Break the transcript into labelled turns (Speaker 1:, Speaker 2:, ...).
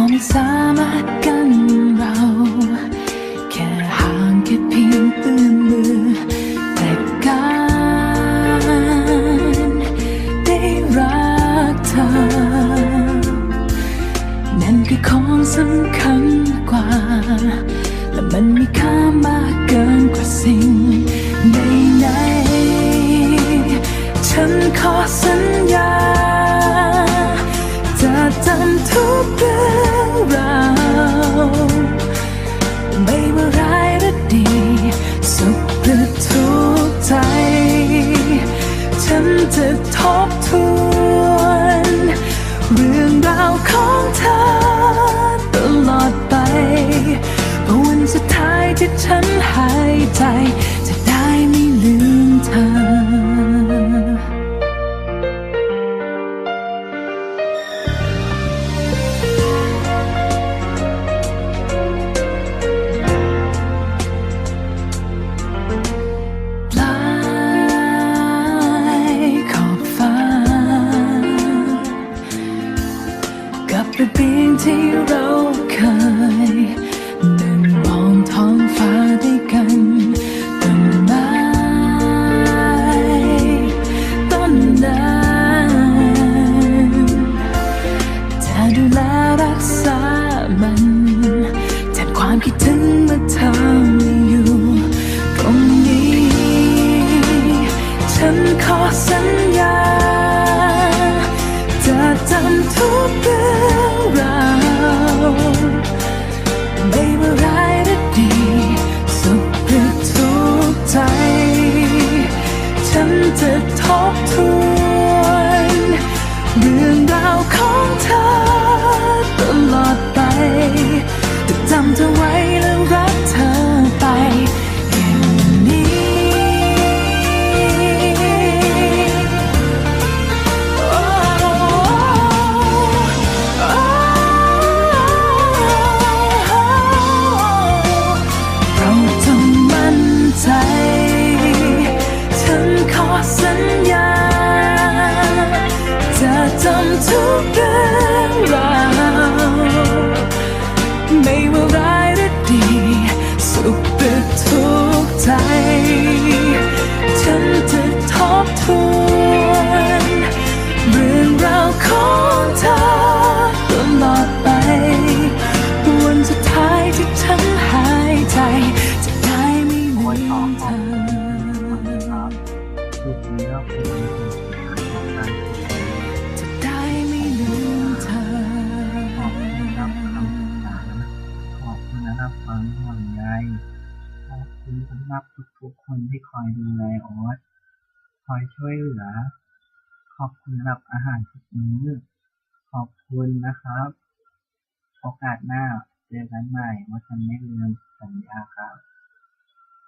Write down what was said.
Speaker 1: อมสามารถกันเรา แค่ห่างแค่เพียงตื้นมือ แต่การได้รักเธอ นั่นคือของสำคัญกว่า และมันมีค่ามากเกินกว่าสิ่งใด จะทบทวน เรื่องราวของเธอ เบียงที่เราเคยเดินมองท้องฟ้าด้วยกันต้นไม้
Speaker 2: ต้นนั้น
Speaker 1: จะดูแล
Speaker 2: รักษามันแทนความคิดถึงเมื่อเธอ ทุกๆคนที่คอยดูแลโอ๊ตคอยช่วยเหลือ ขอบคุณสำหรับอาหารทุกมื้อ ขอบคุณนะครับ โอกาสหน้าเจอกันใหม่ว่าฉันไม่ลืมสัญญาครับ